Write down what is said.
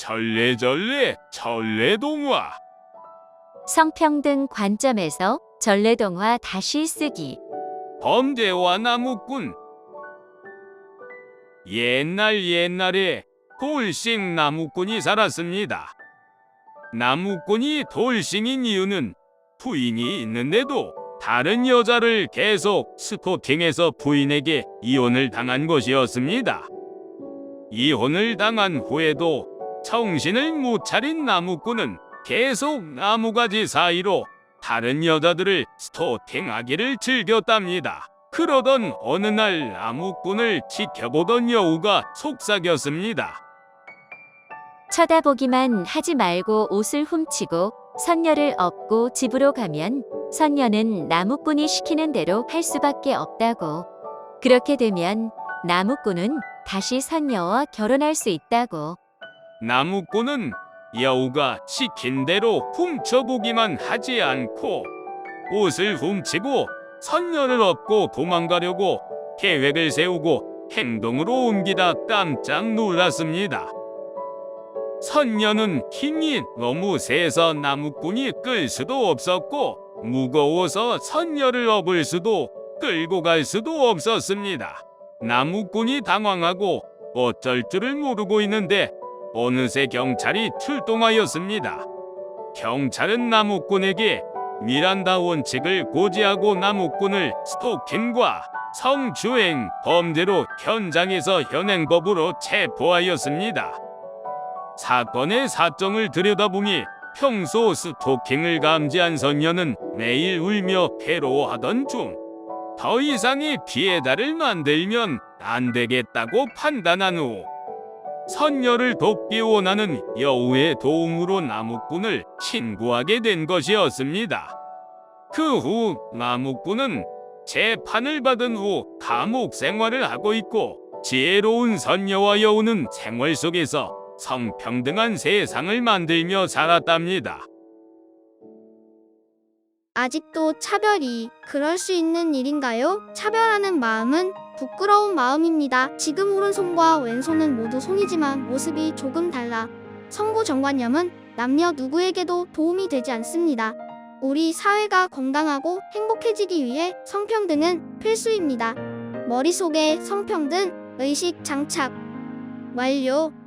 절레절레 전래동화 성평등 관점에서 전래동화 다시 쓰기. 범죄와 나무꾼 옛날 옛날에 돌싱 나무꾼이 살았습니다. 나무꾼이 돌싱인 이유는 부인이 있는데도 다른 여자를 계속 스토킹해서 부인에게 이혼을 당한 것이었습니다. 이혼을 당한 후에도 정신을 못 차린 나무꾼은 계속 나무가지 사이로 다른 여자들을 스토킹하기를 즐겼답니다. 그러던 어느 날 나무꾼을 지켜보던 여우가 속삭였습니다. 쳐다보기만 하지 말고 옷을 훔치고 선녀를 업고 집으로 가면 선녀는 나무꾼이 시키는 대로 할 수밖에 없다고. 그렇게 되면 나무꾼은 다시 선녀와 결혼할 수 있다고. 나무꾼은 여우가 시킨 대로 훔쳐보기만 하지 않고 옷을 훔치고 선녀를 업고 도망가려고 계획을 세우고 행동으로 옮기다 깜짝 놀랐습니다. 선녀는 힘이 너무 세서 나무꾼이 끌 수도 없었고 무거워서 선녀를 업을 수도 끌고 갈 수도 없었습니다. 나무꾼이 당황하고 어쩔 줄을 모르고 있는데 어느새 경찰이 출동하였습니다. 경찰은 나무꾼에게 미란다 원칙을 고지하고 나무꾼을 스토킹과 성추행 범죄로 현장에서 현행법으로 체포하였습니다. 사건의 사정을 들여다보니 평소 스토킹을 감지한 선녀는 매일 울며 괴로워하던 중 더 이상의 피해자를 만들면 안 되겠다고 판단한 후 선녀를 돕기 원하는 여우의 도움으로 나무꾼을 신고하게 된 것이었습니다. 그 후 나무꾼은 재판을 받은 후 감옥 생활을 하고 있고 지혜로운 선녀와 여우는 생활 속에서 성평등한 세상을 만들며 살았답니다. 아직도 차별이 그럴 수 있는 일인가요? 차별하는 마음은 부끄러운 마음입니다. 지금 오른손과 왼손은 모두 손이지만 모습이 조금 달라. 성고 정관념은 남녀 누구에게도 도움이 되지 않습니다. 우리 사회가 건강하고 행복해지기 위해 성평등은 필수입니다. 머릿속에 성평등 의식 장착 완료.